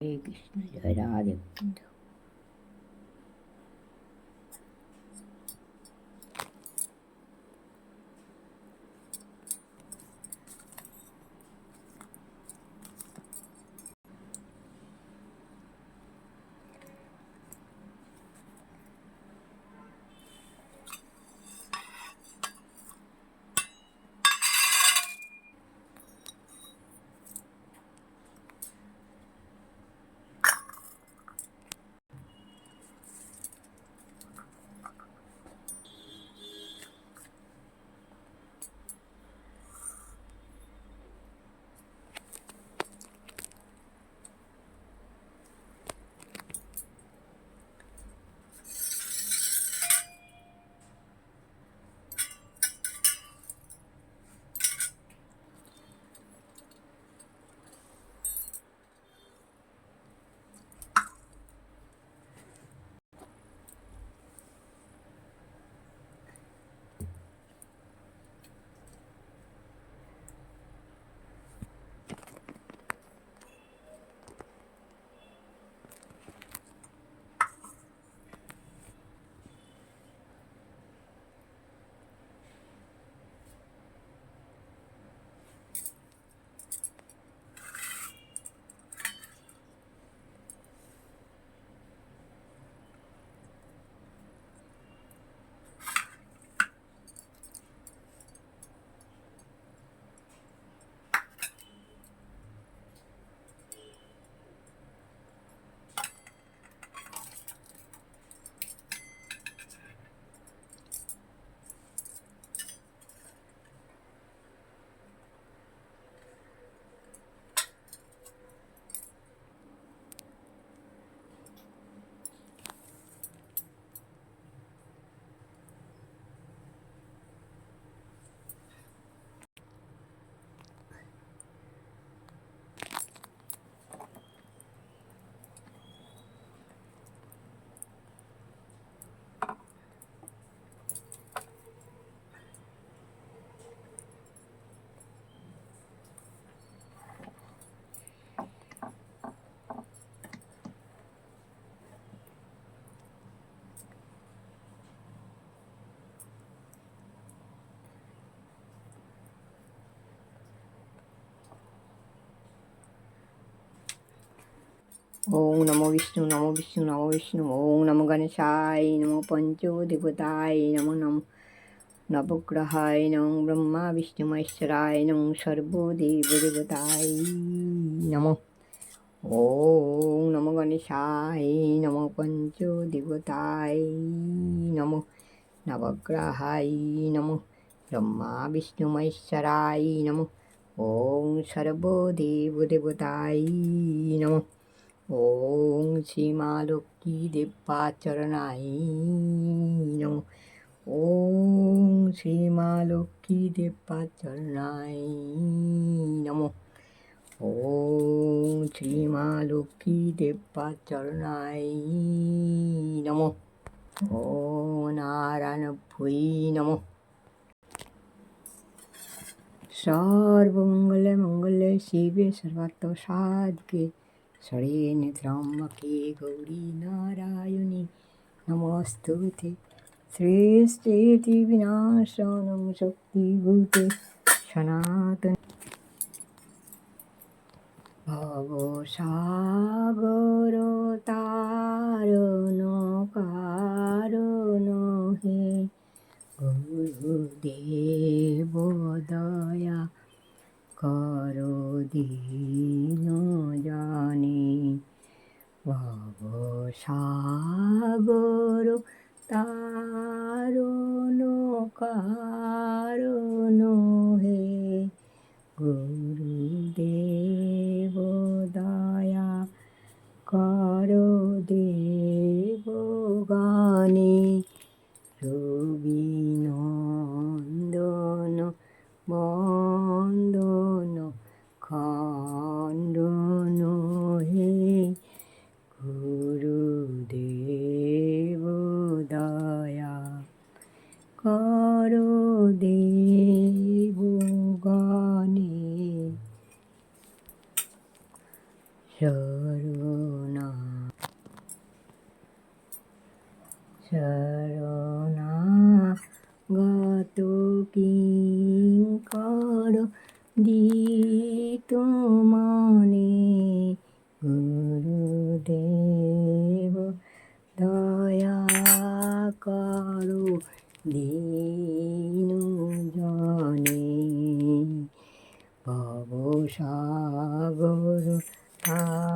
হরে কৃষ্ণ জয় ওং নমো বিষ্ণু নমো বিষ্ণু নমো বিষ্ণু, ওং নমো গণেশায় নমো পঞ্চদেবতায় নমো নম, নবগ্রহায় নম ব্রহ্মা বিষ্ণু মহেশ্বরায় নম সর্বদেব দেবতায় নমো। ওং নমো গণেশায় নমো পঞ্চদেবতায় নমো, নবগ্রহায় নমো ব্রহ্মা বিষ্ণু মহেশ্বরায় নমো, ওং সর্বদেব দেবতায় নমো। ওং শ্রীমা লক্ষ্মী দেব্যাচরণায় নমো ওং শ্রীমা লক্ষ্মী দেব্যাচরণায় নমো ওং শ্রীমা লক্ষ্মী দেব্যাচরণায় নমো ও নারায়ণ ভুই নমো সর্বমঙ্গলে মঙ্গলে শিবে সর্বাত্ম সাধকে শরীন ত্রম্বকে গৌরী নারায়ণী নমস্তুতে সৃষ্টিতি বিনাশনম শক্তিভূতে সনাতন ভব সাগর তারণ কারণ হে গুরুদেব দয়া কর দিন সাগর তারণ শরণাগত কিঙ্কর দিত মনে গুরুদেব দয়া করো দীনু জনে। ভব সাগর আ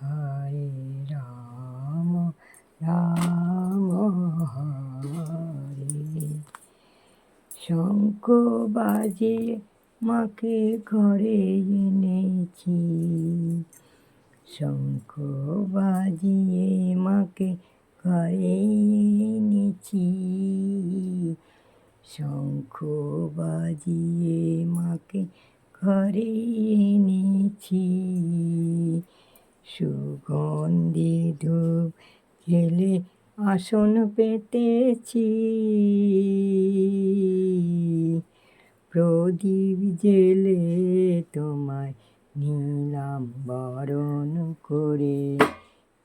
হরে রাম রাম শঙ্খ বাজে মাকে ঘরে এনেছি। শঙ্খ বাজিয়ে মাকে ঘরে এনেছি। শঙ্খ বাজিয়ে মাকে ঘরে এনেছি। সুগন্ধি ধূপ জেলে আসন পেতেছি। প্রদীপ জেলে তোমায় নিলাম বরণ করে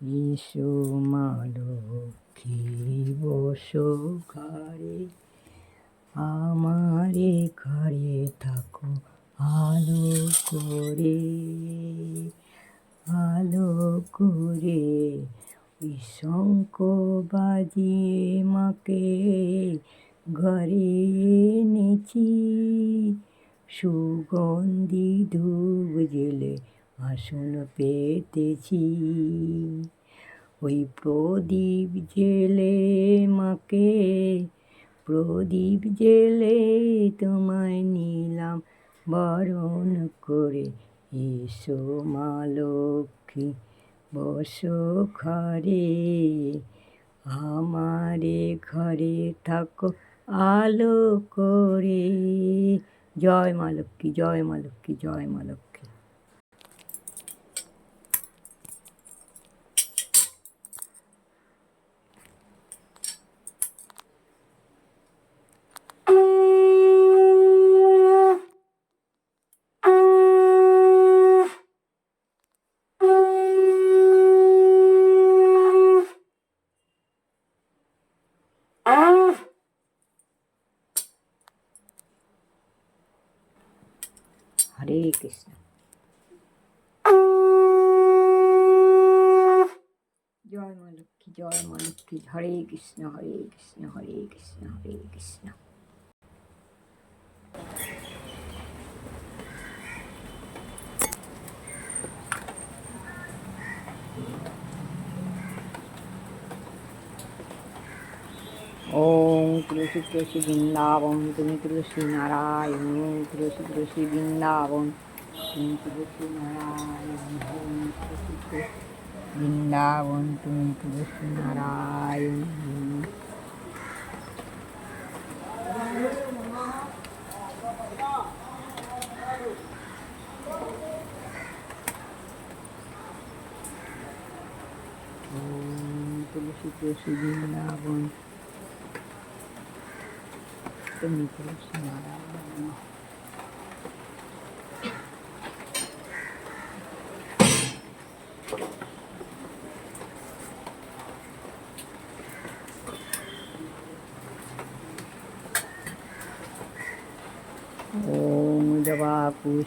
এসো মা লক্ষ্মী বসো ঘরে আমারে ঘরে থাকো আলো করে। আলো করে ওই শঙ্খ বাজিয়ে মাকে ঘরে এনেছি। সুগন্ধি ধূপ জেলে আসন পেতেছি। ওই প্রদীপ জেলে মাকে, প্রদীপ জেলে তোমায় নিলাম বরণ করে এসো মা লক্ষ্মী, বসো ঘরে। আমারে ঘরে থাকো, আলো করে। জয় মা লক্ষ্মী, জয় মা লক্ষ্মী, জয় মা লক্ষ্মী। হরে কৃষ্ণ জয় মা লক্ষ্মী জয় মা লক্ষ্মী হরে কৃষ্ণ হরে কৃষ্ণ হরে কৃষ্ণ হরে কৃষ্ণ ওম তুলসী তুলসী বৃন্দাবন তুমি তুলসী নারায়ণ ওম তুলসী তুলসী বৃন্দাবন তুমি তুলসী নারায়ণ তুলসী তুলসী বৃন্দাবন তুমি তুলসী নারায়ণ তুলসী তুলসী বৃন্দাবন তুমি তুলসী নারায়ণ তুলসী তুলসী বৃন্দাবন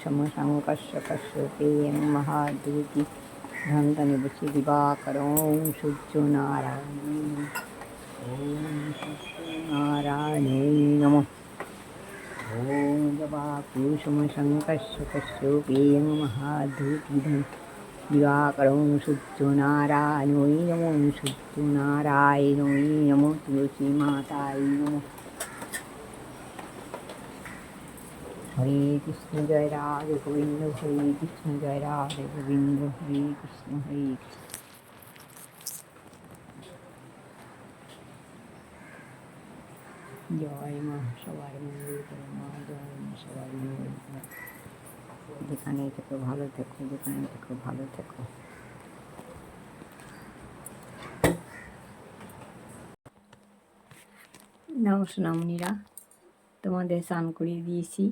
शमसङ्कश्यकश्यपेयं महादूति धन्तनिवसि दिवाकरों शुद्धो नारायण। सूर्यनारायणे नमः ॐ जवाकुसुमशङ्कस्य कश्यपेन महादूति দিবাকরং সূর্যনারায়ণই নমো সূর্যনারায়ণই নমো তুলসী মাতাই নমো হরে কৃষ্ণ জয় রাধে গোবিন্দ হরে কৃষ্ণ জয় রাধে গোবিন্দ হরে কৃষ্ণ হরে কৃষ্ণ জয় মা সবার মঙ্গল করো মা জয় মা সবার মঙ্গল করো যেখানে থেকো ভালো থেকো যেখানে থেকো ভালো থেকো নাও সোনামণিরা তোমাদের স্নান করিয়ে দিয়েছি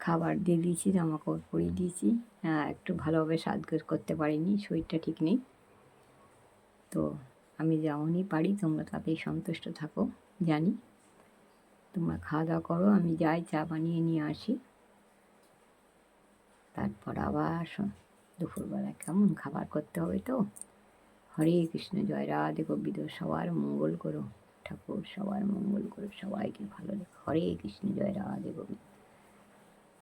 খাবার দিয়ে দিয়েছি জামা কাপড় পরিয়ে দিয়েছি একটু ভালোভাবে সাজগোজ করতে পারিনি শরীরটা ঠিক নেই তো আমি যেমনই পারি তোমরা তাতেই সন্তুষ্ট থাকো জানি তোমরা খাওয়া দাওয়া করো, আমি যাই, চা বানিয়ে নিয়ে আসি। তারপর আবার আসো দুপুরবেলা কেমন খাবার করতে হবে তো? হরে কৃষ্ণ, জয় রাধে গোবিন্দ, সবার মঙ্গল করো। ঠাকুর সবার মঙ্গল করো সবাইকে ভালো রেখো। হরে কৃষ্ণ, জয় রাধে গোবিন্দ।